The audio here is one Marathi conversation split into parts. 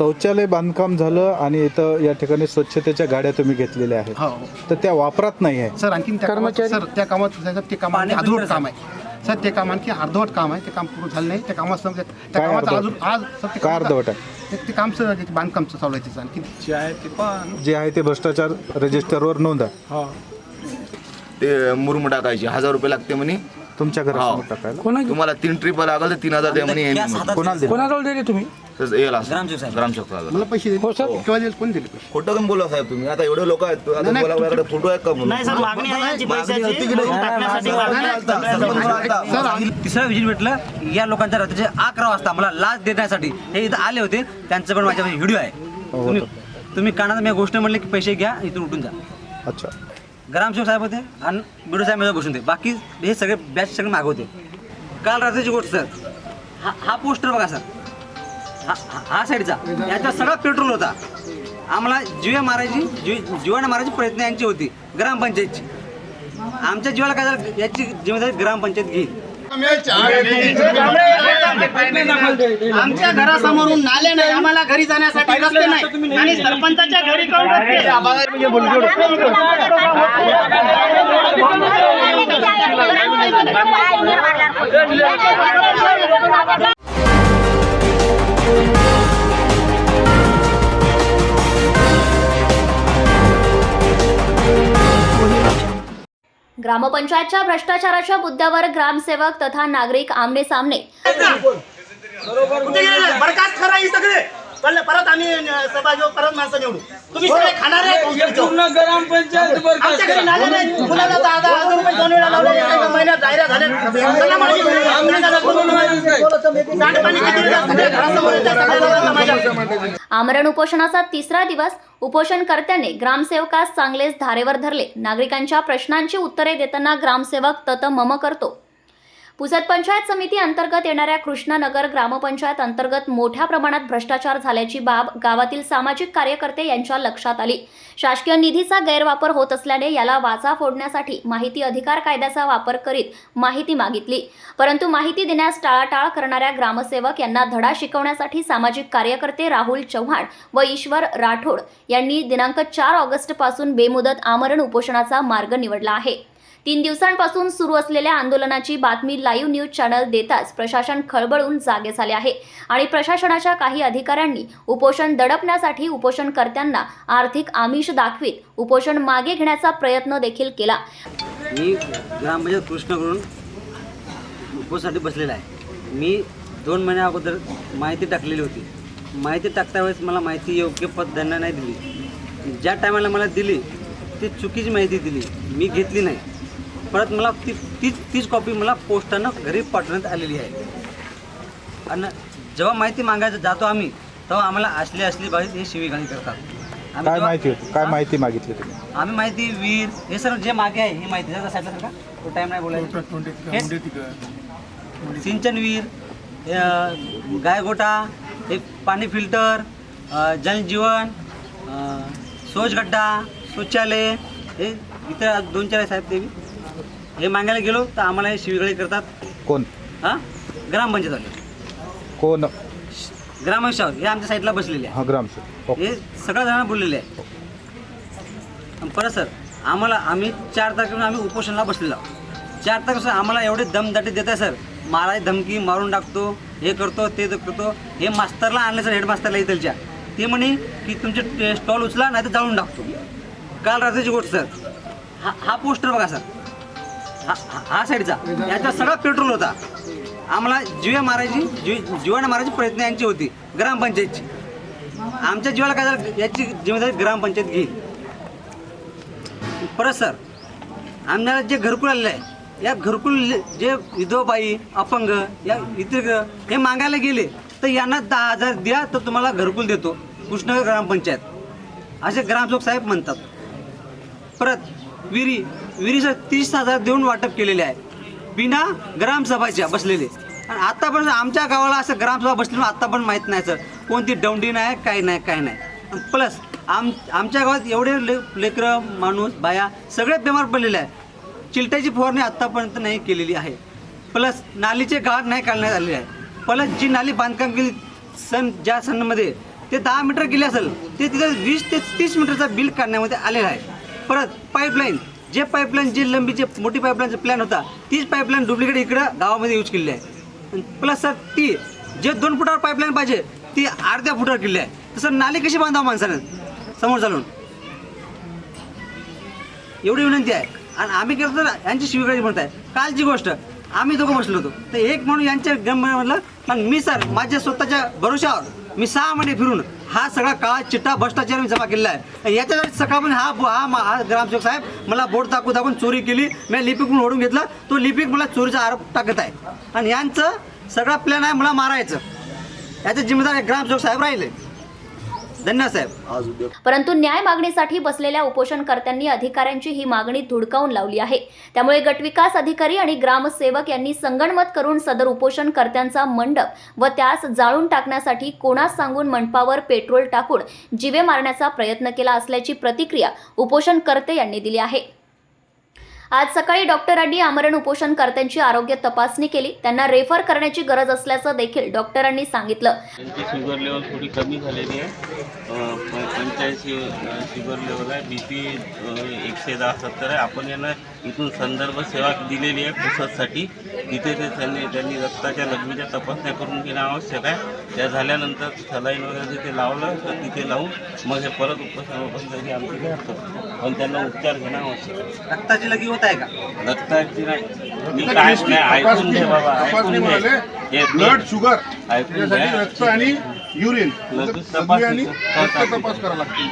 शौचालय बांधकाम झालं आणि इथं या ठिकाणी स्वच्छतेच्या गाड्या तुम्ही घेतलेल्या आहेत. हो. तर त्या वापरात नाही आहे. सर आणखीन त्या कामात सर त्या कामात त्याचं ते काम आणखी अर्धवट काम आहे. सर ते काम आणखी अर्धवट काम आहे. ते काम पूर्ण झालं नाही. त्या कामात सर त्या काय कामाचं अर्धवट? अजून आज सर ते अर्धवट आहे? ते- ते काम सर ते बांधकामचं चालू आहे त्याचं आणखी जे आहे ते भ्रष्टाचार रजिस्टरवर नोंद आहे. ते मुरुम टाकायचे. हजार रुपये लागते म्हणे. तुमच्या हो. घरासमोर टाकायला तुम्हाला तीन ट्रिप लागल तर तीन हजार द्या म्हणे. कोणाला दिलं? कोणाजवळ दिले तुम्ही? ग्रामसेवक मला पैसे हो सर. केव्हा दिले कोण दिले पैसे? खोटं कमी बोला साहेब तुम्ही. आता एवढे लोक आहेत आता नाही, फोटो आहेत का म्हणून? नाही सर मागणी आहे यांची मागणी पैशाची. होती की नाही? भरून टाकण्यासाठी मागणी सर आणि- तिसरं विजिट भेटलं. या लोकांच्या रात्रीचे अकरा वाजता मला लाच देण्यासाठी. हे इथं आले होते. त्यांचं पण माझ्यामध्ये व्हिडिओ आहे. तुम्ही तुम्ही कानात मी गोष्ट म्हणले की पैसे घ्या इथून उठून जा. अच्छा. ग्रामसेवक साहेब होते आणि बिडो साहेब माझ्या बसून होते. बाकी हे सगळे बॅच सगळे मागे होते. काल रात्रीची गोष्ट सर. हा हा पोस्टर बघा सर. हा हा- साईडचा. याचा सगळा पेट्रोल होता. आम्हाला जिवे मारायची जीव जीवाने मारायची प्रयत्न यांची होती ग्रामपंचायतची. आमच्या जीवाला काय झालं याची जिम्मेदारी ग्रामपंचायत घेईल. आमच्या घरासमोरून नाले नाही आम्हाला घरी जाण्यासाठी रस्ते नाही. आणि सरपंचाच्या घरी कोण ग्रामपंचायतच्या भ्रष्टाचाराच्या मुद्द्यावर ग्रामसेवक तथा नागरिक आमने सामने? बरखास्त करा सगळे. कळलं? परत आम्ही सभा घेऊ परत माणसं निवडू. तुम्ही सगळे खाणार आहे आमच्या घरी नाले नाही मुलाला दहा दहा हजार रुपये दोन वेळा लावले एका महिन्यात जाहिरात झाले चला माझी सांडपाणी किती वेळा सगळ्या घरासमोर येतं, सगळ्या लोकांना माहिती आहे. आमरण उपोषणाचा तिसरा दिवस उपोषणकर्त्याने ग्रामसेवकास चांगलेच धारेवर धरले. नागरिकांच्या प्रश्नांची उत्तरे देताना ग्रामसेवक तत मम करतो. पुसद पंचायत समिती अंतर्गत येणाऱ्या कृष्णनगर ग्रामपंचायत अंतर्गत मोठ्या प्रमाणात भ्रष्टाचार झाल्याची बाब गावातील सामाजिक कार्यकर्ते यांच्या लक्षात आली. शासकीय निधीचा गैरवापर होत असल्याने याला वाचा फोडण्यासाठी माहिती अधिकार कायद्याचा वापर करीत माहिती मागितली. परंतु माहिती देण्यास टाळाटाळ करणाऱ्या ग्रामसेवक यांना धडा शिकवण्यासाठी सामाजिक कार्यकर्ते राहुल चव्हाण व ईश्वर राठोड यांनी दिनांक चार ऑगस्टपासून बेमुदत आमरण उपोषणाचा मार्ग निवडला आहे. तीन दिवसांपासून सुरू असलेल्या आंदोलनाची बातमी लाईव्ह न्यूज चॅनल देताच प्रशासन खळबळून जागे झाले आहे. आणि प्रशासनाच्या काही अधिकाऱ्यांनी उपोषण दडपण्यासाठी उपोषणकर्त्यांना आर्थिक आमिष दाखवीत उपोषण मागे घेण्याचा प्रयत्न देखील केला. मी ग्रामपंचायत कृष्णकडून उपवासाठी बसलेला आहे. मी दोन महिन्या अगोदर माहिती टाकलेली होती. माहिती टाकता वेळेस मला माहिती योग्य पद्धतीनं नाही दिली. ज्या टायमाला मला दिली ती चुकीची माहिती दिली. मी घेतली नाही. परत मला ती तीच तीच कॉपी मला पोस्टानं घरी पाठवण्यात आलेली आहे. आणि जेव्हा माहिती मागायचं जातो आम्ही तेव्हा आम्हाला असली असली बाबी हे शिवीगाळी करतात. आम्ही काय जेव्हा- माहिती होती? काय? माहिती मागितली तुम्ही? आम्ही माहिती वीर हे सर्व जे मागे आहे ही माहिती जरा साईडला का तो टाइम नाही बोलायचा? सिंचन वीर हे, अं, गायगोटा हे पाणी फिल्टर अं, जलजीवन अं, शौचगड्डा शौचालय हे इथं दोन चार आहे साहेब ते. हे मागायला गेलो तर आम्हाला हे शिवीगाळी करतात. कोण? हां? ग्रामपंचायतवाले कोण? ग्रामसेवक हे आमच्या साईडला बसलेले आहे हा ग्रामसेवक. ओके. हे सगळ्या जणांना बोललेले आहे आणि परत सर आम्हाला आम्ही चार तारखेपासून आम्ही उपोषणाला बसलेलो आहोत. चार तारखेपासून आम्हाला एवढे दमदाटी देत आहे सर. माराय धमकी मारून टाकतो हे करतो ते ते करतो. हे मास्तरला आणले सर हेडमास्तरला इथलच्या. ते म्हणे की तुमचे स्टॉल उचला नाही तर जाळून टाकतो. काल रात्रीची गोष्ट सर. हा हा पोस्टर बघा सर. हा हा- हा साईडचा. याचा सगळा पेट्रोल होता. आम्हाला जिवे मारायची जीव जीवाने मारायची प्रयत्न यांची होती ग्रामपंचायतची. आमच्या जीवाला काय झालं याची जिम्मेदारी ग्रामपंचायत घेईल. परत सर आम्हाला जे घरकुल आलेलं आहे या घरकुल जे विधवाबाई अपंग या इतर हे मागायला गेले तर यांना दहा हजार द्या तर तुम्हाला घरकुल देतो कृष्णनगर ग्रामपंचायत. असे ग्रामसेवक साहेब म्हणतात. परत विहिरी विरीचं तीस हजार देऊन वाटप केलेले आहे. बिना ग्रामसभाच्या बसलेले. आणि आत्तापर्यंत आमच्या गावाला असं ग्रामसभा बसलेलं आत्ता पण माहीत नाही सर. कोणती दौंडी नाही काय नाही काय नाही. प्लस आम आमच्या गावात एवढे ले लेकरं माणूस बाया सगळे बेमार पडलेले आहे चिलट्याची फवारणी आत्तापर्यंत नाही केलेली आहे. प्लस नालीचे गाळ नाही काढण्यात आलेले आहे प्लस जी नाली बांधकाम केली सण ज्या सणामध्ये ते दहा मीटर गेले असेल ते तिथं वीस ते तीस मीटरचा बिल काढण्यामध्ये आलेला आहे. परत पाईपलाईन जे पाईपलाईन जे लंबी जे मोठी पाईपलाईनचा प्लॅन होता तीच पाईपलाईन डुप्लिकेट इकडं गावामध्ये यूज केलेली आहे. प्लस सर ती जे दोन फुटावर पाईपलाईन पाहिजे ती अर्ध्या फुटावर केली आहे. तसं नाली कशी बांधावं माणसानं? समोर चालून. एवढी विनंती आहे. आणि आम्ही केलं तर यांची शिवगाळी म्हणत आहे कालची गोष्ट आम्ही दोघं बसलो होतो. तर एक म्हणून यांच्या गम म्हटलं पण मी सर माझ्या स्वतःच्या भरोशावर मी सहा महिने फिरून हा सगळा काळा चिट्टा भ्रष्टाचार मी जमा केलेला आहे. आणि याच्यासाठी सकाळपर्यंत हा हा हा ग्रामसेवक साहेब मला बोट दाखवून दाखवून चोरी केली मी लिपिक म्हणून ओढून घेतला तो लिपिक मला चोरीचा आरोप टाकत आहे. आणि यांचं सगळा प्लॅन आहे मला मारायचं. याचे जिम्मेदार ग्रामसेवक साहेब राहिले. धन्यवाद साहेब. परंतु न्याय मागणीसाठी बसलेल्या उपोषणकर्त्यांनी अधिकाऱ्यांची ही मागणी धुडकावून लावली आहे. त्यामुळे गटविकास अधिकारी आणि ग्रामसेवक यांनी संगणमत करून सदर उपोषणकर्त्यांचा मंडप व त्यास जाळून टाकण्यासाठी कोणास सांगून मंडपावर पेट्रोल टाकून जिवे मारण्याचा प्रयत्न केला असल्याची प्रतिक्रिया उपोषणकर्ते यांनी दिली आहे. आज सकाळी डॉक्टरांनी आमरण उपोषणकर्त्यांची आरोग्य तपासणी केली. त्यांना रेफर करण्याची गरज असल्याचं देखील डॉक्टरांनी सांगितलं. त्यांची शुगर लेवल थोडी कमी झालेली आहे. पंच्याऐंशी शुगर लेवल आहे. बी पी एकशे दहा सत्तर आहे. आपण यांना इथून संदर्भ सेवा दिलेली आहे पुसदसाठी तिथे ते त्यांनी त्यांनी रक्ताच्या लघवीच्या तपासण्या करून घेणं आवश्यक आहे. त्या झाल्यानंतर सलाईन वगैरे तिथे लावलं तर तिथे लावून मग हे परत उपचाराची आमची नाही. पण त्यांना उपचार घेणं आवश्यक आहे. रक्ताची लगी होत आहे का? रक्ताची नाही. मी काय नाही ऐकून घे बाबा ऐकून घे. हे ब्लड शुगर घ्या. रक्त आणि युरिन आणि तपास करावा लागतो.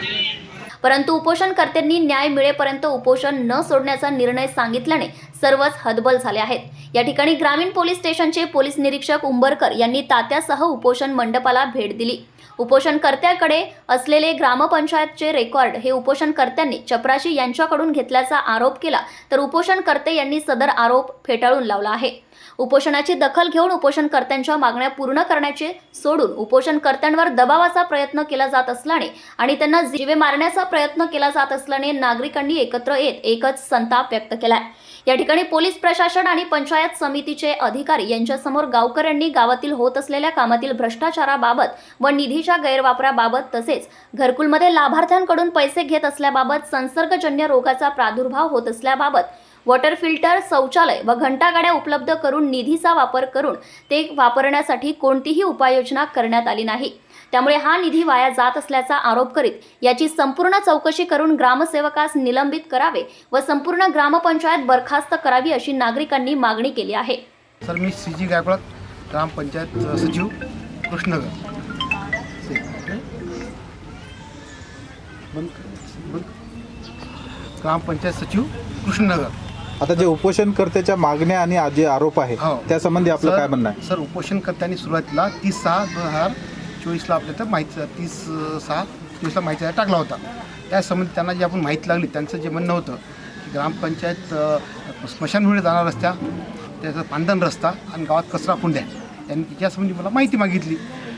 परंतु उपोषणकर्त्यांनी न्याय मिळेपर्यंत उपोषण न सोडण्याचा निर्णय सांगितल्याने सर्वच हतबल झाले आहेत. या ठिकाणी ग्रामीण पोलीस स्टेशनचे पोलीस निरीक्षक उंबरकर यांनी तात्यासह उपोषण मंडपाला भेट दिली. उपोषणकर्त्याकडे असलेले ग्रामपंचायतचे रेकॉर्ड हे उपोषणकर्त्यांनी चपराशी यांच्याकडून घेतल्याचा आरोप केला तर उपोषणकर्ते यांनी सदर आरोप फेटाळून लावला आहे. उपोषणाची दखल घेऊन उपोषणकर्त्यांच्या मागण्या पूर्ण करण्याचे सोडून उपोषणकर्त्यांवर दबावाचा प्रयत्न केला जात असल्याने आणि त्यांना जीवे मारण्याचा प्रयत्न केला जात असल्याने नागरिकांनी एकत्र येत एकच संताप व्यक्त केलाय. या ठिकाणी पोलीस प्रशासन आणि पंचायत समितीचे अधिकारी यांच्यासमोर गावकऱ्यांनी गावातील होत असलेल्या कामातील भ्रष्टाचाराबाबत व निधीच्या गैरवापराबाबत तसेच घरकुलमध्ये लाभार्थ्यांकडून पैसे घेत असल्याबाबत संसर्गजन्य रोगाचा प्रादुर्भाव होत असल्याबाबत वॉटर फिल्टर शौचालय व घंटागाड्या उपलब्ध करून निधीचा वापर करून ते वापरण्यासाठी कोणतीही उपाययोजना करण्यात आली नाही. त्यामुळे हा निधी वाया जात असल्याचा आरोप करीत याची संपूर्ण चौकशी करून ग्रामसेवकास निलंबित करावे व संपूर्ण ग्रामपंचायत बरखास्त करावी अशी नागरिकांनी मागणी केली आहे. सर मी सी जी गायकवाड ग्रामपंचायत सचिव कृष्णनगर. ग्रामपंचायत सचिव कृष्णनगर. आता जे उपोषणकर्त्याच्या मागण्या आणि जे आरोप आहे हो. त्या संबंधी आपलं सर- काय म्हणणं आहे? सर उपोषणकर्त्यांनी सुरुवातीला तीस सहा दोन हजार चोवीसला आपल्या तर माहिती तीस अं, सहा चोवीसला माहिती टाकला होता. त्या संबंधी त्यांना जी आपण माहिती लागली त्यांचं जे म्हणणं होतं की ग्रामपंचायत अं, स्मशानभूमीला जाणारा रस्ता त्याचा पांदन रस्ता आणि गावात कचरा कुंड्या त्यांनी यासंबंधी मला माहिती मागितली.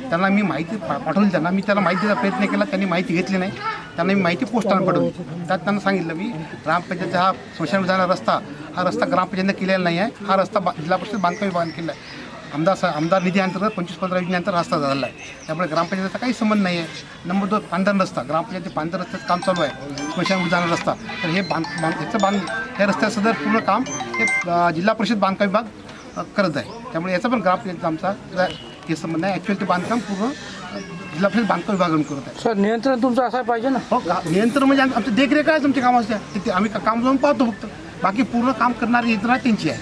त्यांना मी माहिती पा पाठवली त्यांना मी त्याला माहितीचा प्रयत्न केला त्यांनी माहिती घेतली नाही. त्यांना मी माहिती पोस्टानं पाठवली त्यात त्यांना सांगितलं मी ग्रामपंचायतचा हा स्मशान जाणारा रस्ता हा रस्ता ग्रामपंचायतनं केलेला नाही आहे. हा रस्ता बा जिल्हा परिषद बांधकाम विभागाने केला आहे. आमदार आमदार निधी अंतर्गत पंचवीस पंधरा योजनेअंतर्गत रस्ता झालेला आहे. त्यामुळे ग्रामपंचायतीचा काही संबंध नाही आहे. नंबर दोन पांढरण रस्ता. ग्रामपंचायती पांधर रस्त्याचं काम चालू आहे. स्मशान जाणारा रस्ता. तर हे बांध बांध ह्याचं बांध या रस्त्याचं जर पूर्ण काम हे जिल्हा परिषद बांधकाम विभाग करत आहे. त्यामुळे याचा पण ग्रामपंचायतीचा आमचा हे संबंध आहे. ॲक्च्युअली ते बांधकाम पूर्ण जिल्हा परिषद बांधकाम विभागाकडून करत आहे. सर नियंत्रण तुमचं असं पाहिजे ना? हो नियंत्रण म्हणजे आम- आमची देखरेख आहे तुमच्या कामाच्या तिथे आम्ही का- काम जाऊन पाहतो फक्त. बाकी पूर्ण काम करणारी यंत्रणा त्यांची आहे.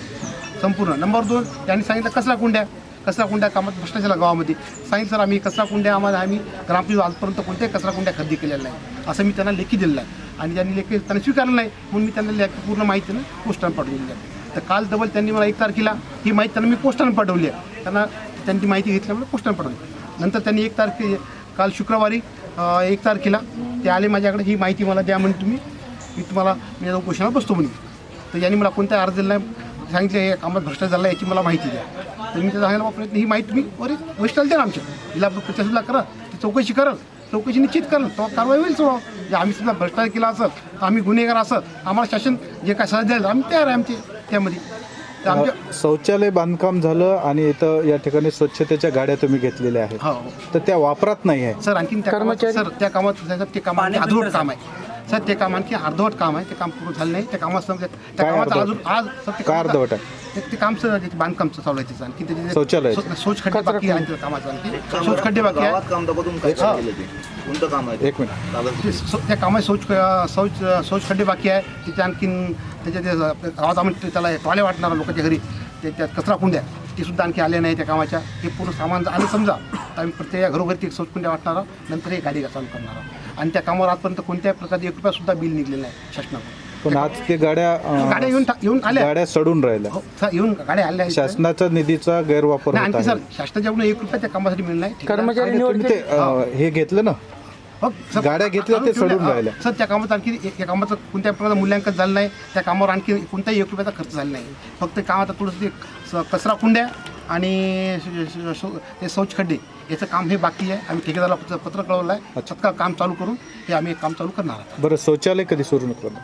संपूर्ण. नंबर दोन त्यांनी सांगितलं कचरा कुंड्या? कचरा कुंड्या? कामात भ्रष्टाचार गावामध्ये. सांगितलं सर आम्ही कचरा कुंड्या? आम्हाला आम्ही ग्रामपंचायत आजपर्यंत कोणत्याही कचरा कुंड्या खरेदी केलेल्या नाही. असं मी त्यांना लेखी दिलेलं आहे. आणि त्यांनी लेखी त्यांनी स्वीकारलं नाही. म्हणून मी त्यांना लेखी पूर्ण माहितीनं पोस्टानं पाठवलेली आहे. तर काल डबल त्यांनी मला एक तारखेला ही माहिती त्यांना मी पोस्टानं पाठवली आहे. त्यांना त्यांची माहिती घेतल्यामुळे पोस्टानं पाठवली नंतर त्यांनी एक तारखे काल शुक्रवारी एक तारखेला ते आले माझ्याकडे ही माहिती मला द्या म्हणे तुम्ही. मी तुम्हाला मी आता उपोषणाला बसतो म्हणे. तर यांनी मला कोणत्या अर्ज दिला नाही. सांगितलं हे कामात भ्रष्टाचार झाला याची मला माहिती द्या. तर मी तर सांगायला वापरत नाही ही माहिती तुम्ही वरी वरिष्ठाला द्या आमच्या. जिल्हा प्रशासनाला करा. ते चौकशी करल चौकशी निश्चित करेल तेव्हा कारवाई होईल सर्व जे आम्ही सुद्धा भ्रष्टाचार केला असेल आम्ही गुन्हेगार असं आम्हाला शासन जे काय सजा द्यायला आम्ही तयार आहे आमचे त्यामध्ये. शौचालय बांधकाम झालं आणि इथं या ठिकाणी स्वच्छतेच्या गाड्या तुम्ही घेतलेल्या आहेत. हो. हो तर त्या वापरात नाही आहे सर आणखीन त्या कामात सर त्या कामात ते आणखी काम आहे. सर ते काम आणखी अर्धवट काम आहे. ते काम पूर्ण झालं नाही. त्या कामात सर, त्या काय कामात अर्धवट? अजून आज सर ते काय कामात- अर्धवट आहे? ते- ते काम सर ते बांधकाम चालू आहे. त्याचं आणखी त्याचे- शौचालयाचं? शौच- शौच खड्डे बाकी आहे त्या कामाचं आणखी. शौच खड्डे बाकी आहे. गावात काम दाखवून काय. केलं ते? कोणतं काम आहे ते? एक मिनिट. ते त्या कामात शौच शौच शौच खड्डे बाकी आहे. तिथे आणखीन त्याच्या ते गावात आम्ही ते- त्याला टॉले वाटणार लोकांच्या घरी ते त्यात कचरा कुंड्या ते सुद्धा आणखी आले नाही त्या कामाच्या. हे पूर्ण सामान आलं समजा तर आम्ही प्रत्येक घरोघरी ते शौच कुंड्या वाटणार. नंतर हे गाडी चालू करणार आणि त्या कामावर आजपर्यंत कोणत्याही प्रकारचे एक रुपया सुद्धा बिल निघलेलं नाही शासनाकडून. पण आज ते गाड्या अ, गाड्या येऊन टा- येऊन आल्या. गाड्या सडून राहिल्या. हो सर येऊन गाड्या आल्या आहेत. शासनाच्या निधीचा गैरवापर नाही, होत आणखी आहे. सर शासनाच्याकडून एक रुपया त्या कामासाठी मिळणार नाही. आणि तुम्ही ते अ, हे घेतलं ना? गाड्या घेतल्या ते. सडून राहिल्या. सर त्या कामात आणखी एक- या कामाचं कोणत्या प्रकारचं मूल्यांकन झालं नाही. त्या कामावर आणखी कोणताही एक रुपयाचा खर्च झाला नाही. फक्त कामात थोडंसं कचरा कुंड्या आणि ते शौच खड्डे याचं काम हे बाकी आहे. आम्ही ठेकेदाराला पत्र पत्र कळवलं आहे तत्काळ काम चालू करून हे आम्ही काम चालू करणार आहोत. बरं शौचालय कधी सुरू करणार?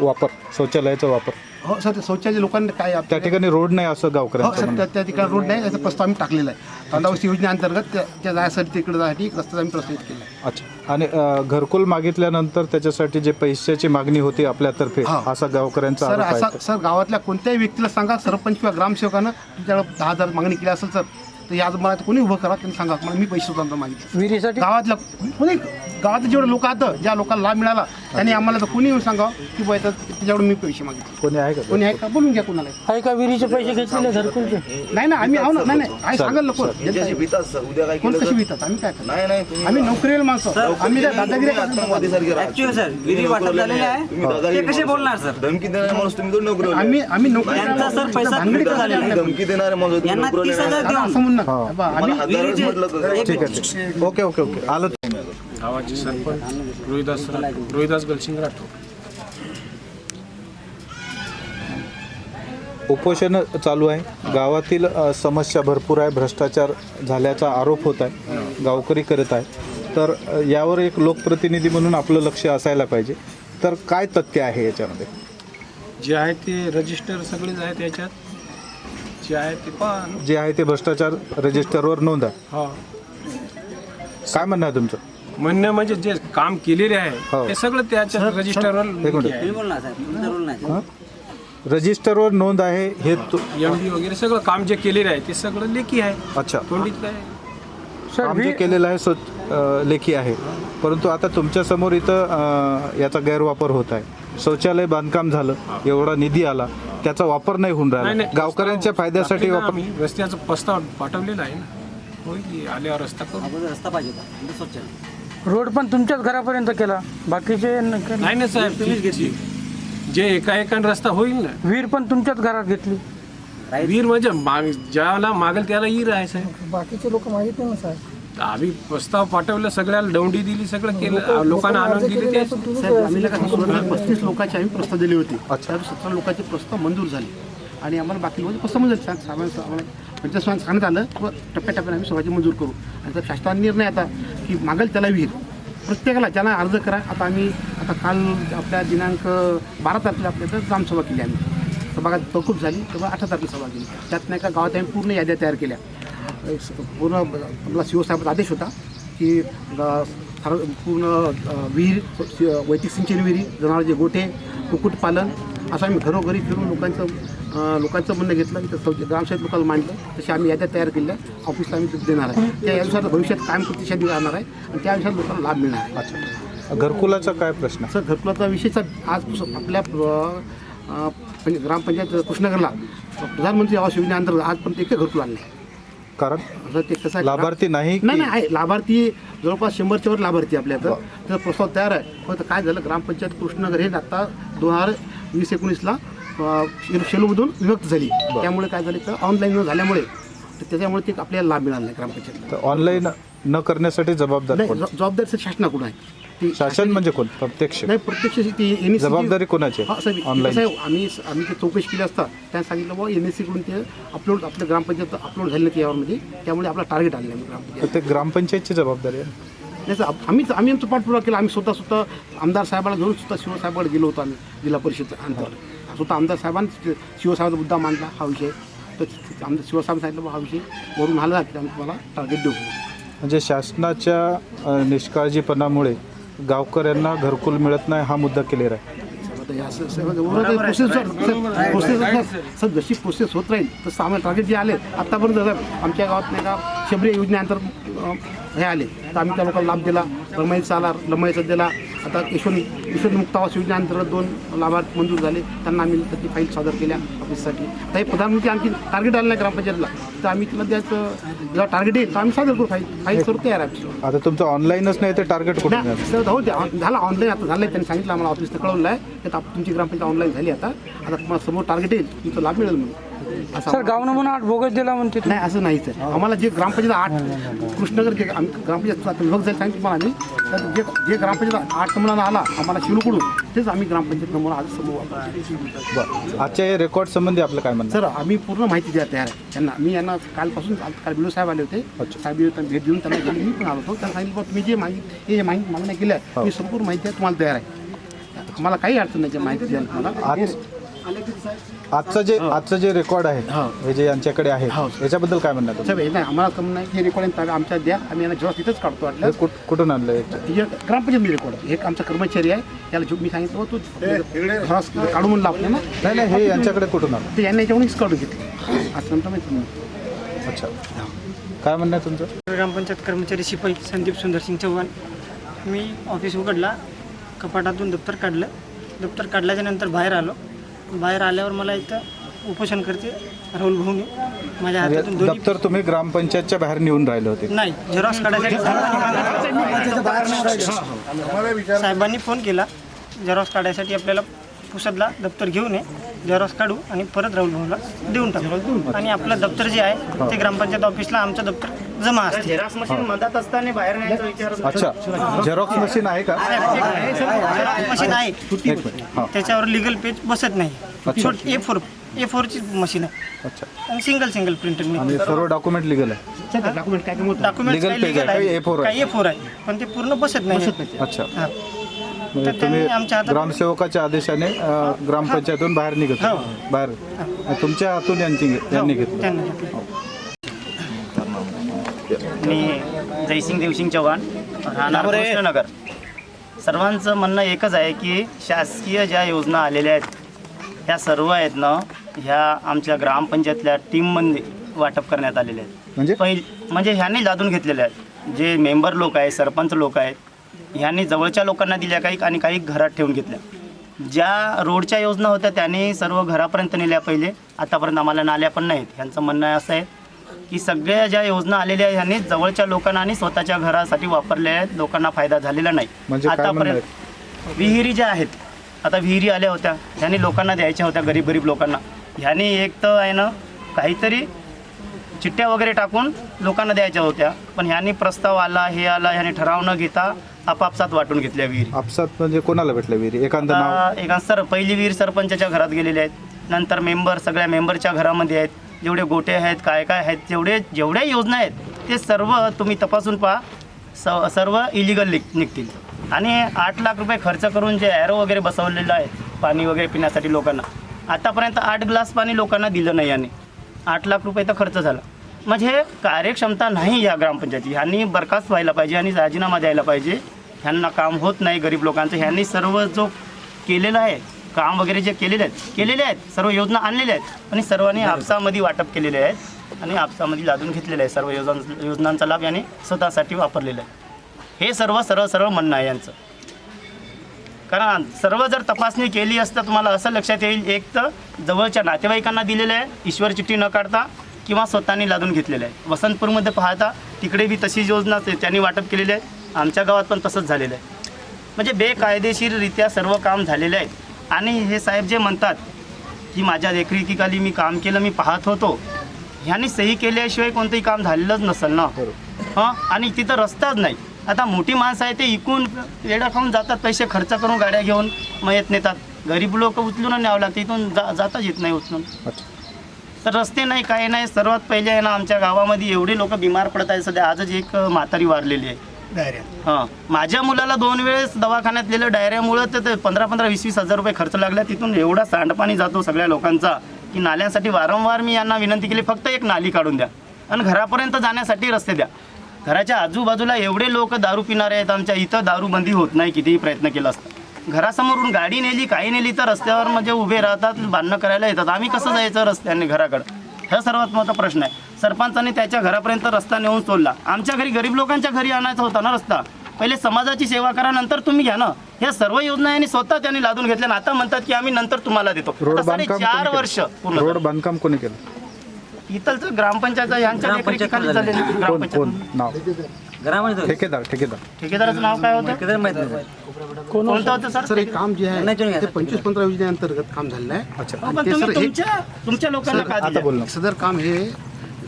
वापर शौचालयाचा वापर. हो सर ते शौचालय लोकांनी काय त्या ठिकाणी रोड नाही असं हो गावकऱ्यांचं सर म्हणणं. त्या त्या ठिकाणी रोड नाही याचा प्रस्ताव आम्ही टाकलेला आहे. तांदावस्ती योजनेअंतर्गत त्या त्या जायसाठी तिकडे जायसाठी एक रस्ता आम्ही प्रस्तावित केला आहे. अच्छा. आणि अ, घरकुल मागितल्यानंतर त्याच्यासाठी जे पैशाची मागणी होती आपल्यातर्फे हा. असा गावकऱ्यांचा सर आरोप असा सर गावातल्या कोणत्याही व्यक्तीला सांगा सरपंच किंवा ग्रामसेवकानं तुमच्याकडे दहा हजार मागणी केली असेल सर तर या मला कोणी उभं करा त्यांनी सांगा मला मी पैसे सुद्धा मागितले. विहिरीसाठी? गावातल्या कोणी गावातले जेवढे लोक आहेत ज्या लोकांना लाभ मिळाला त्यांनी आम्हाला तर कोणी येऊन सांगा की बाय त्याच्याकडून मी पैसे मागितले. कोणी आहे का? कोणी आहे का? बोलून घ्या कोणाला. आहे का विहिरीचे पैसे घेतलेले घरकुलचे नाही ना आम्ही आहो ना नाही नाही काय सांगाल लोक यांच्याशी भीतात सर उद्या काय कोण केलं कशी तर- विकतात आम्ही काय करणार? नाही नाही तुम्ही आम्ही नोकरीला माणसं. आम्ही त्या दादागिरी करत वाटप झालेले आहे. तुम्ही ते दादागिरी कसे माणूस- बोलणार सर? धमकी देणारे माणूस तुम्ही दोन नोकरी आम्ही आम्ही नोकरी यांचा पैसा भानगडी झालेला. धमकी देणारे? माणूस तुम्ही यांना नोकरीला तीस हजार नाही. आता देऊन हा. बा, आम्ही विहिरीचे- ठीक आहे ठीक आहे. Okay okay okay. आलं. गावाचे सरपंच रोहिदास रोहिदास गलसिंग राठोड. उपोषण चालू आहे. गावातील अ, समस्या भरपूर आहे. भ्रष्टाचार झाल्याचा आरोप होत आहे. गावकरी करत आहे. तर अ, यावर एक लोकप्रतिनिधी म्हणून आपलं लक्ष असायला पाहिजे. तर काय तथ्य आहे याच्यामध्ये? जे आहे ते रजिस्टर सगळेच आहेत याच्यात. जे आहे ते जे आहे ते भ्रष्टाचार रजिस्टरवर नोंद आहे. हा. काय म्हणणं आहे तुमचं? म्हणणं म्हणजे जे काम केलेले हो. आहे ते सगळं त्याच्या रजिस्टरवर एक मिनिट. तुम्ही बोलणार साहेब. तुमचा रोल नाही हां? रजिस्टरवर नोंद आहे हे तु- एम डी वगैरे सगळं काम जे केलेलं आहे ते सगळं लेखी आहे. अच्छा. तोंडीत काय काम जे केलेलं आहे स्वच्छ अ, लेखी आहे. परंतु आता तुमच्यासमोर इथं अ, याचा गैरवापर होत आहे. शौचालय बांधकाम झालं. एवढा निधी आला. त्याचा वापर नाही होऊन राहिला. नाही गावकऱ्यांच्या फायद्यासाठी वापर आम्ही रस्त्याचा प्रस्ताव पाठवलेला आहे ना. होईल की आल्यावर रस्ता करू? अगोदर रस्ता पाहिजे होता. म्हणजे स्वच्छ आहे. रोड पण तुमच्याच घरापर्यंत केला. बाकीचे न- नाही ना साहेब. तुम्हीच घेतली. जे एका एकान रस्ता होईल ना. विहीर पण तुमच्याच घरात घेतली. वीर म्हणजे माग ज्याला मागेल त्याला ईर आहे साहेब. बाकीचे लोक मागितले ना साहेब. आम्ही प्रस्ताव पाठवलं सगळ्याला दौंडी दिली सगळं केलं. लोकांना आणून दिली. ते साहेब आम्ही पस्तीस लोकांचे आम्ही प्रस्ताव दिले होते. त्यात सतरा लोकांचे प्रस्ताव मंजूर झाले. आणि आम्हाला बाकी लोकांचे प्रस्ताव मंजूर आम्हाला आम्हाला पंचायत सांगण्यात आलं व टप्प्याटप्प्याने आम्ही सर्वांचे मंजूर करू. आणि तर शासनाचा निर्णय आता की मागेल त्याला विहीर. प्रत्येकाला ज्यांना अर्ज करा आता आम्ही आता काल आपल्या दिनांक बारा तारखेला आपल्या इथं ग्रामसभा केली आम्ही. सभा तहकूब झाली तेव्हा अठरा तारखेला सभा केली. त्यात नाही का गावात आम्ही पूर्ण याद्या तयार केल्या. एक स- पूर्ण आपला शिवसाहेबाचा आदेश होता की पूर्ण विहीर स- वैदिक सिंचन विहिरी जनावरांचे गोठे कुक्कुटपालन असं आम्ही घरोघरी फिरून लोकांचं लोकांचं म्हणणं घेतलं की तसं ग्रामसेवक लोकांना मांडलं. तसे आम्ही याद्या तयार केल्या. ऑफिसला आम्ही देणार आहे. त्या यानुसार भविष्यात कायम प्रतिशत राहणार आहे आणि त्यानुसार लोकांना लाभ मिळणार आहे. अच्छा. घरकुलाचा काय प्रश्न? सर घरकुलाचा विषयचा आज आपल्या पंच- ग्रामपंचायत कृष्णनगरला प्रधानमंत्री आवास योजनेअंतर्गत आजपर्यंत एक घरकुल आणलं कारण आता ते कसं आहे लाभार्थी नाही नाही की नाही आहे लाभार्थी जवळपास शंभरच्या वर लाभार्थी आपल्या इथं त्याचा प्रस्ताव तयार आहे. पण आता काय झालं ग्रामपंचायत कृष्णनगर हे आता दोन हजार वीस एकोणीसला शेलूमधून विभक्त झाली. त्यामुळे काय झालं तर ऑनलाईन झाल्यामुळे तर त्याच्यामुळे ते आपल्याला लाभ मिळाला नाही ग्रामपंचायतला. तर ऑनलाईन न करण्यासाठी जबाबदार नाही कोण? ज- जबाबदारी सर शासनाकडून आहे. ती शासन म्हणजे कोण? प्रत्यक्ष. नाही प्रत्यक्ष ती जबाबदारी कोणाची हा, साहेब, आहे, आम्ही आम्ही ते चौकशी केली असता त्यांनी सांगितलं बाबा एन एस सीकडून ते अपलोड आपल्या ग्रामपंचायत अपलोड झाले नाही यावरमध्ये. त्यामुळे आपला टार्गेट आलेलं आहे ग्रामपंचायत. तर ते ग्रामपंचायतची जबाबदारी आहे. नाही सर आम्ही आम्ही आमचं पाठपुरावा केला. आम्ही स्वतः स्वतः आमदार साहेबाला घेऊन स्वतः शिवसाहेबाकडे गेलो होतो आम्ही जिल्हा परिषद अंतर स्वतः आमदार साहेबांनी शिवसाहेबांचा मुद्दा मांडला हा विषय. तर आमदार शिवसाहेब सांगितलं हा विषय वरून आला की आम्ही तुम्हाला टार्गेट देऊ. म्हणजे शासनाच्या अ, निष्काळजीपणामुळे गावकऱ्यांना घरकुल मिळत नाही हा मुद्दा क्लिअर आहे. प्रोसेस सर जशी प्रोसेस होत राहील तसं आम्हाला टार्गेट जे आले. आत्तापर्यंत जर आमच्या गावात नाही का शबरी योजनेअंतर्गत हे आले तर आम्ही त्या लोकांना लाभ दिला. रमाईचा आला रमाईचा दिला आता यशवंत यशवंत मुक्त आवास योजनेअंतर्गत दोन लाभार्थी मंजूर झाले. त्यांना आम्ही त्याची फाईल सादर केल्या ऑफिससाठी. आता हे प्रधानमंत्री आणखी टार्गेट आलं नाही ग्रामपंचायतला. तर आम्ही तिला द्यायचं जेव्हा टार्गेट येईल तर आम्ही सादर करू फाईल. फाईल करू तयार आहे. आता तुमचं ऑनलाईनच नाही तर टार्गेट? सर हो झालं ऑनलाईन आता झालं त्यांनी सांगितलं आम्हाला ऑफिसला कळवलं आहे. की आता तुमची ग्रामपंचायत ऑनलाईन झाली आता. आता तुम्हाला समोर टार्गेट येईल तुमचा लाभ मिळेल म्हणून. सर गाव नमुना आठ बोगस दिला म्हणते नाही असं नाही सर. आम्हाला जे ग्रामपंचायत आठ कृष्णनगर जे आम्ही ग्रामपंचायत विभाग जाईल सांगितलं तुम्हाला आम्ही. तर जे जे ग्रामपंचायत आठ नमुना आला आम्हाला शिवकडून तेच आम्ही ग्रामपंचायत नमुना आज समोर वापरतो. बरं. आजच्या या रेकॉर्ड संबंधी आपलं काय म्हणणं? सर आम्ही पूर्ण माहिती द्या तयार आहे. त्यांना मी यांना कालपासून काल- काल बिडो साहेब आले होते. साहेब भेट देऊन त्यांना गेले मी पण आलो होतो. त्यांना सांगितलं "बुवा, तुम्ही जे माहिती हे माहिती मागण्या केल्या मी संपूर्ण माहिती आहे तुम्हाला तयार आहे. आम्हाला काही अडचण नाही माहिती द्यायला तुम्हाला. आजचं जे आजचं जे रेकॉर्ड आहे हो. हे जे यांच्याकडे आहे हो. याच्याबद्दल काय म्हणणं साहेब हे नाही आम्हाला कमी नाही हे रेकॉर्ड आमच्या द्या आम्ही यांना जेव्हा तिथंच काढतो वाटलं. कुठून आणलं हे? हे ग्रामपंचायत रेकॉर्ड आहे. एक आमचा कर्मचारी आहे त्याला जो मी सांगितलं होतं, तू काढून म्हणलं आपल्याला नाही नाही हे यांच्याकडे कुठून आलं? ते यांनी याच्यावरूनच काढून घेतलं. असं नंतर माहिती नाही. अच्छा. काय म्हणणं आहे तुमचं? ग्रामपंचायत कर्मचारी शिपाई संदीप सुंदरसिंग चव्हाण. मी ऑफिस उघडला कपाटातून दप्तर काढलं. दप्तर काढल्याच्या नंतर बाहेर आलो. बाहेर आल्यावर मला इथं उपोषण करते राहुल भाऊनी. माझ्या हातातून दोन्ही दप्तर तुम्ही ग्रामपंचायतच्या बाहेर नेऊन राहिले होते. नाही झेरॉक्स काढायसाठी साहेबांनी फोन केला झेरॉक्स काढायसाठी आपल्याला पुसदला दप्तर घेऊन ये झेरॉक्स काढू आणि परत राहुल भाऊला देऊन टाकू. आणि आपलं दप्तर जे आहे ते ग्रामपंचायत ऑफिसला आमचं दप्तर जमा असते झेरॉक्स मशीन मधात असताना बाहेर न्यायचा विचार अच्छा झेरॉक्स मशीन आहे का? झेरॉक्स मशीन आहे. एक मिनिट. हां. त्याच्यावर लिगल पेज बसत नाही. छोट ए फोर ए फोरची मशीन आहे. अच्छा. आणि सिंगल सिंगल प्रिंटर मी आणि सर्व डॉक्युमेंट लिगल आहे. डॉक्युमेंट काय काय होतं डॉक्युमेंट Legal page आहे, काही A4 आहे. काही ए फोर आहे. पण ते पूर्ण बसत नाही. अच्छा. हा. म्हणजे तर त्यांनी आमच्या हातात- ग्रामसेवकाच्या आदेशाने अ, ग्रामपंचायतून बाहेर निघत हो. बाहेर. तुमच्या हातून यांची यांनी घेतलं. त्यांनी घेतलं. मी जयसिंग देवसिंग चव्हाण राहणार कृष्णनगर. सर्वांचं म्हणणं एकच आहे की शासकीय ज्या योजना आलेल्या आहेत ह्या सर्व आहेत ना ह्या आमच्या ग्रामपंचायतल्या टीममध्ये वाटप करण्यात आलेल्या आहेत. म्हणजे? पहिल म्हणजे ह्यांनी लादून घेतलेल्या आहेत. जे मेंबर लोक आहेत सरपंच लोक आहेत ह्यांनी जवळच्या लोकांना दिल्या काही आणि काही घरात ठेवून घेतल्या. ज्या रोडच्या योजना होत्या त्यांनी सर्व घरापर्यंत नेल्या पहिले. आतापर्यंत आम्हाला नाल्या पण नाहीत. ह्यांचं म्हणणं असं आहे की सगळ्या ज्या योजना आलेल्या आहेत ह्यांनी जवळच्या लोकांना आणि स्वतःच्या घरासाठी वापरल्या आहेत लोकांना फायदा झालेला नाही. म्हणजे म्हणणं विहिरी ज्या आहेत आता विहिरी आल्या होत्या ह्यांनी लोकांना द्यायच्या होत्या गरीब गरीब लोकांना. ह्यांनी एक तर आहे ना काहीतरी चिठ्ठ्या वगैरे टाकून लोकांना द्यायच्या होत्या पण ह्यांनी प्रस्ताव आला हे आला ह्यांनी ठराव न घेता आपापसात वाटून घेतल्या विहिरी. आपसात म्हणजे कोणाला भेटलं विहिरी? एखादं एका सर पहिली विहीर सरपंचाच्या घरात गेलेले आहेत नंतर मेंबर सगळ्या मेंबरच्या घरामध्ये आहेत. जेवढे गोटे आहेत काय काय आहेत जेवढे जेवढ्या योजना आहेत ते सर्व तुम्ही तपासून पहा. स सर्व इलिगल निघ निघतील. आणि आठ लाख रुपये खर्च करून जे ॲरो वगैरे बसवलेलं आहे पाणी वगैरे पिण्यासाठी लोकांना. आतापर्यंत आठ ग्लास पाणी लोकांना दिलं नाही याने. आठ लाख रुपये तर खर्च झाला. म्हणजे कार्यक्षमता नाही या ग्रामपंचायती ह्यांनी बरखास्त व्हायला पाहिजे आणि राजीनामा द्यायला पाहिजे. ह्यांना काम होत नाही गरीब लोकांचं. ह्यांनी सर्व जो केलेलं आहे काम वगैरे जे केलेले आहेत केलेले आहेत सर्व योजना आणलेल्या आहेत. आणि सर्वांनी आपसामध्ये वाटप केलेले आहेत आणि आपसामध्ये लादून घेतलेले आहे सर्व योजना योजनांचा लाभ याने स्वतःसाठी वापरलेला आहे हे सर्व सरळ सरळ म्हणणं आहे यांचं. कारण सर्व जर तपासणी केली असता तुम्हाला असं लक्षात येईल एक तर जवळच्या नातेवाईकांना दिलेलं आहे ईश्वर चिठ्ठी न काढता किंवा स्वतःनी लादून घेतलेलं आहे. वसंतपूरमध्ये पाहता तिकडे बी तशीच योजना त्यांनी वाटप केलेली आहे आमच्या गावात पण तसंच झालेलं आहे. म्हणजे बेकायदेशीररित्या सर्व काम झालेले आहे. आणि हे साहेब जे म्हणतात की माझ्या देखरेखीखाली मी काम केलं मी पाहत होतो ह्यांनी सही केल्याशिवाय कोणतंही काम झालेलंच नसेल ना? हां? आणि तिथं रस्ताच नाही. आता मोठी माणसं आहे ते इकून वेडा खाऊन जातात पैसे खर्च करून गाड्या घेऊन मयत नेतात. गरीब लोक उचलून न्यावं लागतं इथून जा जाताच येत नाही उचलून. तर रस्ते नाही काही नाही सर्वात पहिले आहे ना आमच्या गावामध्ये एवढे लोक बिमार पडत आहेत सध्या आजच एक म्हातारी वारलेली आहे. हां. माझ्या मुलाला दोन वेळेस दवाखान्यात गेलं डायरियामुळं तर ते पंधरा पंधरा वीस वीस हजार रुपये खर्च लागला. तिथून एवढा सांडपाणी जातो सगळ्या लोकांचा की नाल्यांसाठी वारंवार मी यांना विनंती केली फक्त एक नाली काढून द्या आणि घरापर्यंत जाण्यासाठी रस्ते द्या. घराच्या आजूबाजूला एवढे लोक दारू पिणारे आहेत. आमच्या इथं दारूबंदी होत नाही कितीही प्रयत्न केला असता. घरासमोरून गाडी नेली काही नेली तर रस्त्यावर म्हणजे उभे राहतात बांधणं करायला येतात. आम्ही कसं जायचं रस्त्याने घराकडं? हा सर्वात मोठा प्रश्न आहे. सरपंचाने त्याच्या घरापर्यंत रस्ता नेऊन सोडला. आमच्या घरी गरीब लोकांच्या घरी आणायचा होता ना रस्ता. पहिले समाजाची सेवा करा नंतर तुम्ही घ्या ना. या सर्व योजना यांनी स्वतः त्यांनी लादून घेतल्या आता म्हणतात की आम्ही नंतर तुम्हाला देतो. चार वर्ष? पूर्ण. बांधकाम कोणी केलं? इथलचं ग्रामपंचायत यांच्या ठेकेदार ठेकेदार. ठेकेदाराचं नाव काय होतं? किती माहीत नाही. कोणतं होतं सर? सर हे काम जे आहे ते पंचवीस पंधरा योजनेअंतर्गत काम झालेलं आहे. तुमच्या लोकांना का आता दिलं? बोल ना सदर काम हे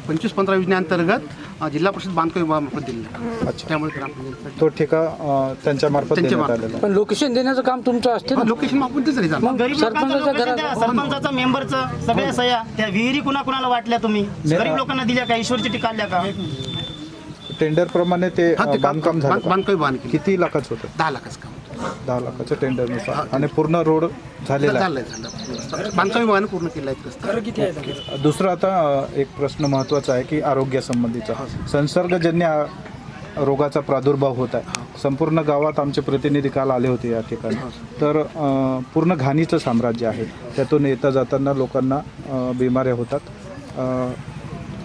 पंचवीस पंधरा योजनेअंतर्गत जिल्हा परिषद बांधकाम विभागामार्फत दिलेलं अच्छा. त्यामुळे ग्रामपंचायत तो ठेका अं, त्यांच्या मार्फत त्यांच्या देण्यात मार्फत. आलेला. आहे. पण लोकेशन देण्याचं काम तुमचं असते ना? लोकेशन आपण तेच रे झालं गरीब लोकांचं सरपंचाच्या location घरात- द्या, सरपंचाचं मेंबरचं सगळ्या सह्या. त्या विहिरी कुणा कुणाला वाटल्या तुम्ही? गरीब लोकांना दिल्या का? ईश्वरची टीका काढल्या का? टेंडर प्रमाणे ते हा, ते काम- बांधकाम झालं. बांध- का? बांधकाम केलं. किती लाखाचं होतं? दहा लाखाचं काम दहा लाखाच्या टेंडरनुसार. आणि पूर्ण रोड झालेला आहे. झालंय झालं. बांधकाम विभागाने पूर्ण केलं आहे रस्ता दुसरं आता अ, एक प्रश्न महत्त्वाचा आहे की आरोग्यासंबंधीचा. संसर्गजन्य आ- रोगाचा प्रादुर्भाव होत आहे. संपूर्ण गावात आमचे प्रतिनिधी काल आले होते या ठिकाणी. तर अ, पूर्ण घाणीचं साम्राज्य आहे. त्यातून येता जाताना लोकांना अ, बिमाऱ्या होतात. अ,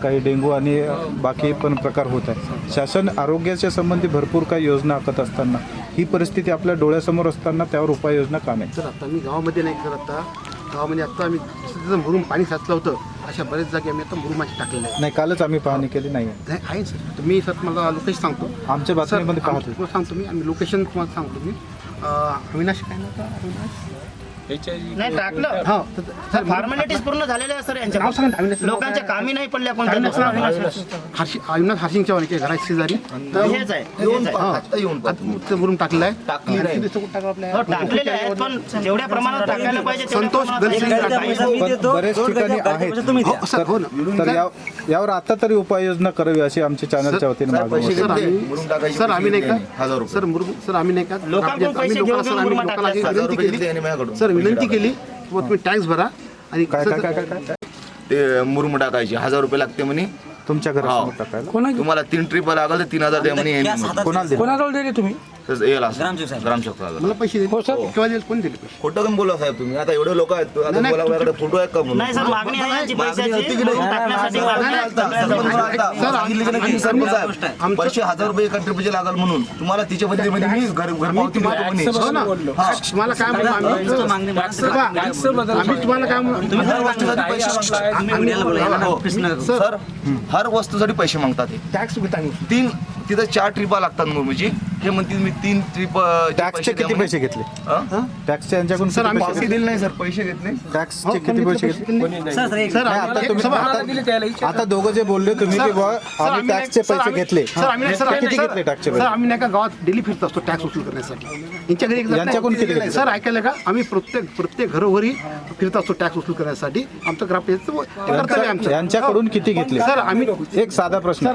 काही डेंग्यू आणि बाकी पण प्रकार होत आहे शासन आरोग्याच्या संबंधी भरपूर काही योजना आखत असताना ही परिस्थिती आपल्या डोळ्यासमोर असताना त्यावर उपाययोजना का नाही? तर आता मी गावामध्ये नाही करत आता. गावामध्ये आता आम्ही जसं मुरुम पाणी साचलं होतं. अशा बरेच जागी आम्ही आता मुरुमाची टाकलेलं आहे नाही कालच आम्ही पाहणी केली नाही नाही आहे सर. मी सर मला लोकेशन सांगतो. आमच्या बातमीमध्ये सर, पाहतो सांगतो मी आम्ही लोकेशन तुम्हाला सांगतो मी. अविनाश काय नाव होतं? अविनाश? नाही टाकलं हा तर- सर फॉर्मॅलिटीज पूर्ण झालेल्या आहे सर यांच्या नाव सांगा ना, अविनाश नाव लोकांच्या काय? कामी नाही पडल्या कोणत्या अविनाश लोकांना. हर्षी अविनाश हर्षिंग चव्हाण शेजारी तर हेच आहे हेच आहे. हा, आता येऊन आता ते मुरुम टाकलेलं आहे टाकली नाही. आणि किती कुठं टाकलं आपल्या हो, टाकलेले आहेत पण जेवढ्या प्रमाणात टाकायला पाहिजे तेवढ्या संतोष प्रमाणात गणसिंग टाकायला टाकायला पाहिजे. पैसा मी पण देतो बरेच दोन ठिकाणी गजा आहेत. पैसा तुम्ही द्या हो, सर हो ना तर या यावर आता तरी उपाययोजना करावी अशी आमची चॅनलच्या वतीने मागणी पैसे होती. सर. आम्ही मुरुम टाकायचे सर आम्ही नाही पैसे का हजार रुपये. सर मुरुम सर आम्ही नाही का लोकांकडून आम्ही पैसे लोकांना घेऊन सर आम्ही मुरुम लोकांना टाकले विनंती हजार रुपये घेतले केली यांनी माझ्याकडून. सर विनंती केली व तुम्ही टॅक्स भरा आणि काय काय काय काय काय? ते मुरुम टाकायचे हजार रुपये लागते म्हणे. तुमच्या घरासमोर. टाकायला? कोणा तुम्हाला तीन ट्रिप लागल तर तीन हजार द्या म्हणे. मग. कोणाला दिलं कोणाजवळ दिले तुम्ही? येईल असं. ग्रामसेवक साहेब. ग्रामसेवक साहेब. मला पैसे दिले हो, सर. केव्हा दिले कोण दिले पैसे खोटं कमी बोला साहेब तुम्ही आता एवढे लोक आहेत आता नाही, फोटो आहेत का म्हणून? नाही सर मागणी आहे यांची मागणी पैशाची होती की नाही? मुरुम टाकण्यासाठी मागणी आहे. सर, सांगितलं की नाही, सरपंच साहेब, आमचं- पैसे हजार रुपये एका ट्रिपचे लागल म्हणून तुम्हाला तिच्या बदली मध्ये मी घर घरपावती देतो म्हणे. हो ना तुम्हाला काय म्हणू आम्ही तुमचं मागणी मागा. बघा, आम्ही तुम्हाला काय म्हणू तुम्ही हर वस्तूसाठी पैसे तुम्ही मीडियाला बोला, यांना ऑफिस नका करू. सर हर वस्तूसाठी पैसे मागतात हे. टॅक्स घेता आम्ही तीन तिथं चार ट्रिपा लागतात मुरमीची हे म्हणतील मी तीन ट्रिप टॅक्सचे किती पैसे घेतले? टॅक्सचे यांच्याकडून सर, आम्ही पैसे दिले नाही सर. पैसे घेतले टॅक्सचे किती पैसे घेतले? सर आता तुम्ही आता- दोघं जे बोलले तुम्ही की बुवा आम्ही टॅक्सचे पैसे घेतले. सर आम्ही नाही- सर, किती घेतले टॅक्सचे सर पैसे? आम्ही नाही का गावात डेली फिरत असतो टॅक्स वसूल करण्यासाठी. यांच्या घरी यांच्याकडून. किती घेतले? सर ऐकायला का? आम्ही प्रत्येक प्रत्येक घरोघरी फिरत असतो टॅक्स वसूल करण्यासाठी. आमचं आमचं. यांच्याकडून किती घेतले? सर आम्ही एक साधा प्रश्न.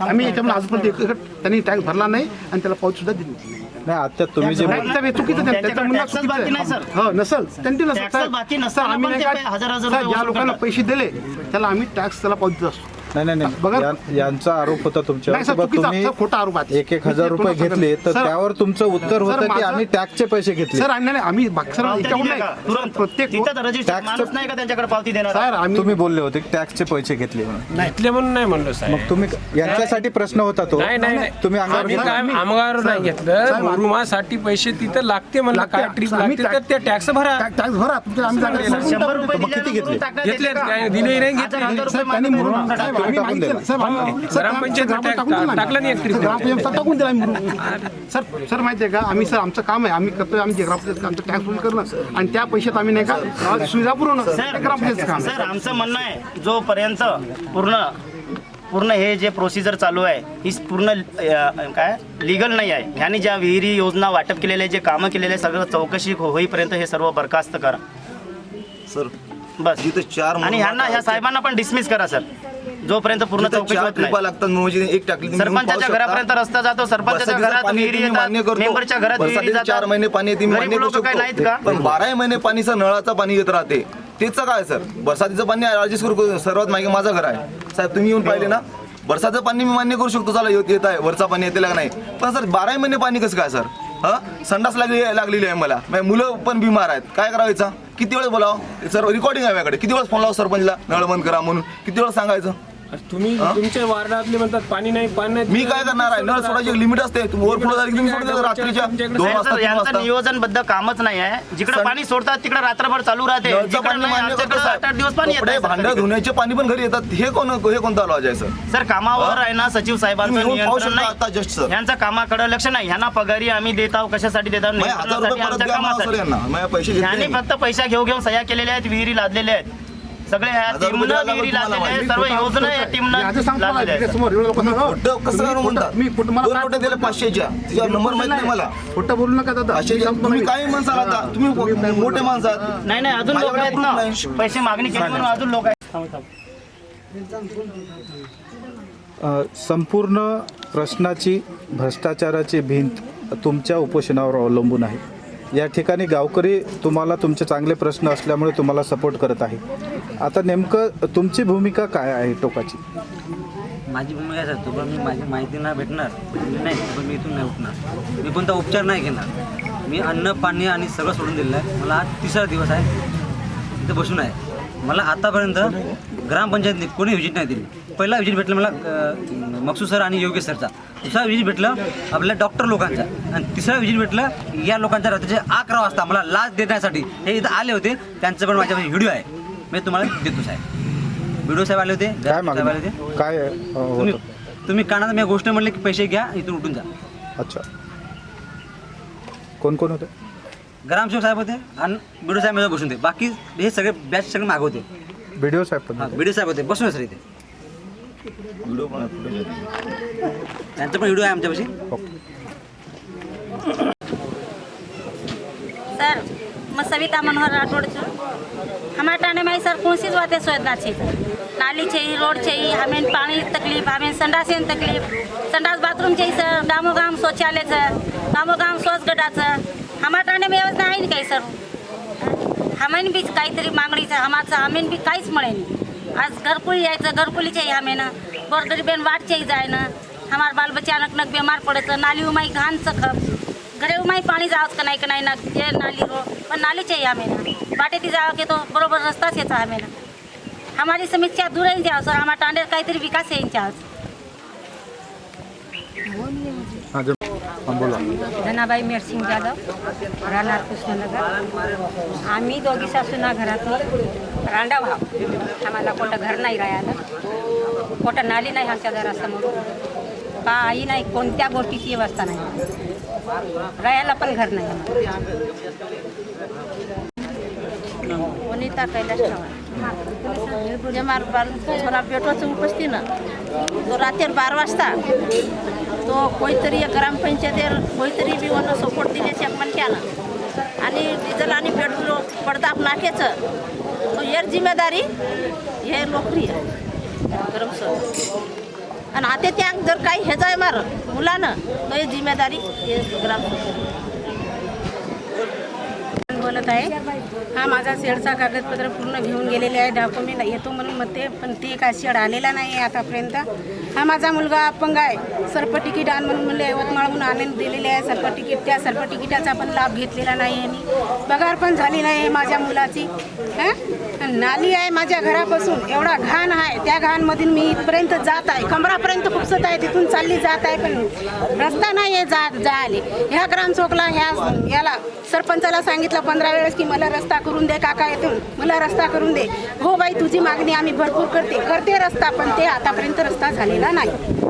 आम्ही याच्यामध्ये आजपर्यंत त्यांनी टॅक्स भरला नाही आणि त्याला सुद्धा दिली नाही. आता तुम्ही जे बोल- नाही, चुकीचं. त्याचं म्हणणं टॅक्सच बाकी नाही, आहे. सर. हो नसल त्यांनी नसल टॅक्सच सर, बाकी सर, आम्ही नाही का- हजार- हजार सर, ज्या वसूल लोकांना करतात. पैसे दिले त्याला आम्ही टॅक्स त्याला पाऊस देत असतो नाही नाही बघा. नाही या- यांचा आरोप होता तुमच्यावर. नाही सर की बा चुकीचा तुम्ही खोटा आरोप आहे. एक एक हजार रुपये घेतले तर सर, त्यावर तुमचं उत्तर सर, होतं की माझं- आम्ही टॅक्सचे पैसे घेतले. सर आम्ही नाही आम्ही बाकी- सर पावत्या याच्याकडून दिल्या नाही. का? तुरंत. प्रत्येक तिथं रजिस्टर टॅक्सचं- माणूस नाही का त्यांच्याकडे पावती देणार? सर आम्ही तुम्ही बोलले होते की टॅक्सचे पैसे घेतले म्हणून. घेतले म्हणून नाही म्हणलो साहेब. मग तुम्ही यांच्यासाठी प्रश्न होता तो? नाही नाही नाही. तुम्ही अंगावर आम्ही घेतला? काय आमगावर नाही घेतलं. मुरुमासाठी पैसे तिथं लागते म्हणलं लागते. काय ट्रिप आम्ही लागते तर टॅक्स- ते टॅक्स भरा. टॅक्स टॅक्स भरा. तुमच्या आम्ही शंभर रुपये मग किती दिल्यानं घेतले? टाकण्यात घेतले येते का? काय दिले नाही घेतले हजार त्यांनी. साहेब, आम्ही टाकून मागितलं. दिला. साहेब, आम्ही- सर, ग्रामपंचायत ग्रामपंचायत टाकून दिला. टाकला नाही एक ट्रिप. ग्रामपंचायत टाकून दिला आम्ही मुरुम. सर सर माहिती आहे का आम्ही सर आमचं काम आहे आम्ही करतोय आम्ही जे ग्रामपंचायत आमचं टॅक्स वसूल करणं आणि त्या पैशात आम्ही नाही का सुविधा पुरवणं सर हे ग्रामपंचायतचं काम आहे. सर आमचं म्हणणं आहे जोपर्यंत पूर्ण पूर्ण हे जे प्रोसिजर चालू आहे ही पूर्ण अ, काय लिगल नाही आहे ह्यांनी ज्या विहिरी योजना वाटप केलेले जे कामं केलेले सगळं चौकशी हो- होईपर्यंत हे सर्व बरखास्त करा सर बस जिथं चार आणि ह्यांना ह्या साहेबांना पण डिसमिस करा सर जोपर्यंत पूर्ण चौकशी चार होत ट्रिपा नाही लागतात म्हणजे एक टाकली सरपंचाच्या. घरापर्यंत रस्ता जातो सरपंचाच्या घरात विहिरी येतात. मेंबरच्या घरात विहिरी बरसातीचे जातात चार महिने पाणी गरीब मान्य करू शकतो. पण बाराही महिने पाणीचं नळाचं पाणी येत राहते. तेच काय सर? बरसातीचं पाणी करू सर्वात मागे माझं घर आहे. साहेब तुम्ही येऊन पाहिले ना? बरसाचं पाणी मी मान्य करू शकतो चला येत येत आहे. वरचा पाणी येते का नाही. पण सर बाराही महिने पाणी कसं काय सर? हा? संडास लागली लागलेली आहे मला. माझी मुलं पण बिमार आहेत. काय करायचं? किती वेळेस बोलावं? सर रेकॉर्डिंग आहे माझ्याकडे. किती वेळेस फोन लावा सरपंचला? नळ बंद करा म्हणून. किती वेळेस सांगायचं? तुम्ही तुमच्या वार्डातले म्हणतात पाणी नाही पाणी नाही मी काय करणार आहे? नळ सोडायची लिमिट असते. ओव्हरफ्लो झाली की तुम्ही सोडता रात्रीच्या दोन नाही वाजता सर तीन यांचं वाजता. नियोजनबद्ध कामच नाही आहे. जिकडे पाणी सोडतात तिकडे रात्रभर चालू राहते. नळचं जिकडे पाणी नाही, मान्य आमच्याकडे करतो आठ आठ दिवस पाणी येत भांडं धुण्याचे पाणी पण घरी येतात. हे कोण हे कोणता लॉज आहे सर? सर कामावर आहे ना सचिव साहेबांचं तुम्ही येऊन पाहू नियंत्रण शकता आता just, नाही sir. यांचं कामाकडे लक्ष नाही. ह्यांना पगारी आम्ही देत आहोत कशासाठी देत आहोत? माझे हजार रुपये नियंत्रणासाठी, परत आमच्या द्या मला सर कामासाठी. यांना. माझ्या पैसे घेतले. यांनी नाही. फक्त पैसा घेऊ घेऊन सह्या केलेल्या आहेत विहिरी लादलेल्या आहेत. सगळे ह्या टीमनं सर्व योजना या टीमनं लादलेल्या आहेत. खोटं कसं म्हणतात दोन नोटा पाचशेच्या. नंबर माहीत नाही. मला खोटं बोलू नका दादा. तुम्ही. काही आता तुम्ही मोठे माणसं आहात. नाही नाही अजून लोक माझ्याकडे आहेत proof ना नाही. पैसे मागणी केली म्हणून अजून लोक आहेत. अ, संपूर्ण प्रश्नाची भ्रष्टाचाराची भिंत तुमच्या उपोषणावर अवलंबून आहे. या ठिकाणी गावकरी तुम्हाला तुमचे चांगले प्रश्न असल्यामुळे तुम्हाला सपोर्ट करत आहे. आता नेमकं तुमची भूमिका काय आहे टोकाची? माझी भूमिका सर तुम्हाला मी माझी माहिती नाही भेटणार. नाही पण मी इथून नाही उठणार. मी कोणता उपचार नाही घेणार. मी अन्न पाणी आणि सगळं सोडून दिलेलं आहे. मला आज तिसरा दिवस आहे. इथं बसून आहे. मला आतापर्यंत ग्रामपंचायतने कोणी व्हिजिट नाही दिली. पहिला व्हिजिट भेटलं मला अं, मकसूद सर आणि योगेश सरचा. दुसरा व्हिजिट भेटलं आपल्या डॉक्टर लोकांचा. आणि तिसरा व्हिजिट भेटलं या लोकांच्या रात्रीचे अकरा वाजता मला लाच देण्यासाठी. हे इथं आले होते. त्यांचं पण माझ्यापाशी व्हिडिओ आहे. मी तुम्हाला देतो साहेब. व्हिडिओ साहेब आले होते. काय साहेब आले होते. काय तुम्ही कानात मी गोष्ट म्हणले की पैसे घ्या इथून उठून जा. अच्छा. कोण कोण होते? ग्रामसेवक साहेब होते आणि बिडो साहेब माझ्या बसून होते. बाकी हे सगळे बॅच सगळे मागे होते. व्हिडिओ साहेब पण हां होते. बिडो साहेब होते. बसून सर इथे व्हिडिओ पण. त्यांचा पण व्हिडिओ आहे आमच्यापाशी. सर मैं सविता मनोहर राठौड़ छूँ हमारे टाने में सर कौन सी बातें सोचना चाहिए नाली चाहिए रोड चाहिए हमें पानी तकलीफ हमें संडास तकलीफ। संडास बाथरूम चाहिए सर गामो गाम शौचालय सर गामो गाम शौच गटाचं हमारे टाने में व्यवस्था आहे ना काही सर? हमें बी काहीतरी मागणी हमाचं हमें बी काहीच मिळे नाही। आज घरकुल यायचं घरकुली चाहिए हमें ना बेन वाट चाहिए जाए ना हमार बाल बच्चा नक नक बीमार पड़े नाली उमाई घान सकब घरे उमाई पाणी जाओ का नाही का नाही ना जे नाली रो पण नाली चाहिए हमें ना बाटेती जावं की तो बरोबर रस्ताच था हमें ना हमारी समस्या दूर येईल द्यावं सर हमारा टांडेर काहीतरी विकास है आज बोला धनाबाई मेरसिंग जाधव राहणार कृष्णनगर. आम्ही दोघी सासूना घरातली रांडा व्हाव आम्हाला कोणतं घर नाही राहायला. कोणतं नाली नाही आमच्या घरासमोर. काही नाही कोणत्या गोष्टीची व्यवस्था नाही. राहायला पण घर नाही वनिता कैलाश चव्हाण. जे मार बार थोडा पेटवाचं उपस्थित ना. तो रात्री बारा वाजता तो कोणतरी एक ग्रामपंचायतीवर कोणतरी बी वन सपोर्ट दिल्याचे म्हणत्यानं आणि डिझेल आणि पेट्रोल पडताप नाक्याचं. तो एक जिम्मेदारी हे नोकरी गरम सर. आणि आता त्या जर काही हेच आहे मार. मुलानं तर हे जिम्मेदारी हे ग्राम बोलत आहे. हा माझा शेडचा कागदपत्र पूर्ण घेऊन गेलेले आहे. डॉक्युमेंट येतो म्हणून म्हणते पण ते काय शेड आलेला नाही आहे आतापर्यंत. हा माझा मुलगा अपंग आहे. सर्प तिकीट आण म्हणून म्हणले यवतमाळहून आणून दिलेले आहे सर्प तिकीट. त्या सर्प तिकिटाचा पण लाभ घेतलेला नाही आहे मी. पगार पण झाली नाही आहे माझ्या मुलाची. नाली आहे माझ्या घरापासून. एवढा घाण आहे. त्या घाणमधून मी इथपर्यंत जात आहे. कमरापर्यंत खुपसत आहे. तिथून चालली जात आहे पण रस्ता नाही आहे जा जायला. ह्या ग्रामचौकला ह्या याला सरपंचाला सांगितलं पण पंधरा वेळेस की मला रस्ता करून दे काका येथून. मला रस्ता करून दे. हो बाई तुझी मागणी आम्ही भरपूर करते. करते रस्ता पण ते आतापर्यंत रस्ता झालेला नाही.